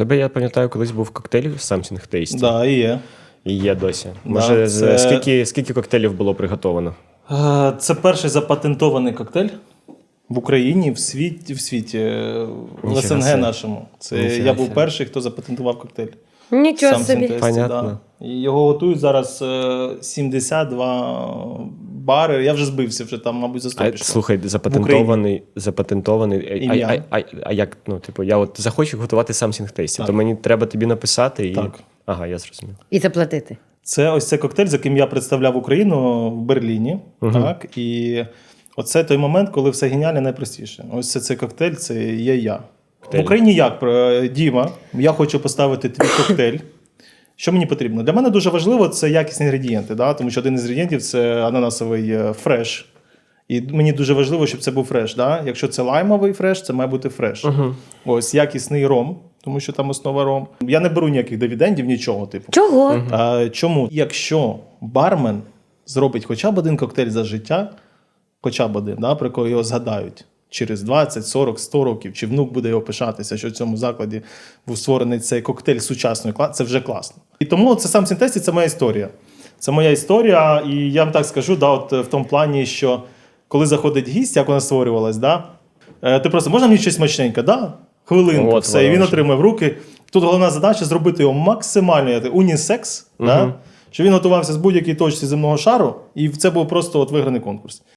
тебе, я пам'ятаю, колись був коктейль Something Tasty. Да, і є. І є досі. Да, Може, з- це- скільки, скільки коктейлів було приготовано? Е, Це перший запатентований коктейль в Україні, в світі, в світі, е, в Ніфіга СНГ собі. нашому. Це Ніфіга я був собі. перший, хто запатентував коктейль. Нічого Сам собі. Сінтесті, Понятно. Да. І його готують зараз е, 72 бари. Я вже збився, вже там, мабуть, за 100 А, пішло. слухай, запатентований, запатентований. А, а, а, а як, ну, типу, я от захочу готувати Something Tasty, то мені треба тобі написати і. Так. Ага, я зрозумів. І заплатити. Це ось цей коктейль, з яким я представляв Україну в Берліні. Так, і оце той момент, коли все геніальне найпростіше. Ось це цей коктейль, це є я. Коктейль. В Україні як? Діма, я хочу поставити твій коктейль. Що мені потрібно? Для мене дуже важливо це якісні інгредієнти, да? тому що один із інгредієнтів це ананасовий е, фреш. І мені дуже важливо, щоб це був фреш. Да? Якщо це лаймовий фреш, це має бути фреш. Ось якісний ром, тому що там основа ром. Я не беру ніяких дивідендів, нічого, типу. Чого? А, чому? Якщо бармен зробить хоча б один коктейль за життя, хоча б один, да, про якого його згадають через 20, 40, 100 років, чи внук буде його пишатися, що в цьому закладі був створений цей коктейль сучасної класу, це вже класно. І тому це сам Сінтесті це моя історія. Це моя історія, і я вам так скажу, да, от в тому плані, що коли заходить гість, як вона створювалась, да, е, ти просто можна мені щось смачненьке, да? Хвилинку, От все, і він вже. отримує в руки. Тут головна задача зробити його максимально як унісекс, да? щоб він готувався з будь-якої точці земного шару, і це був просто от виграний конкурс.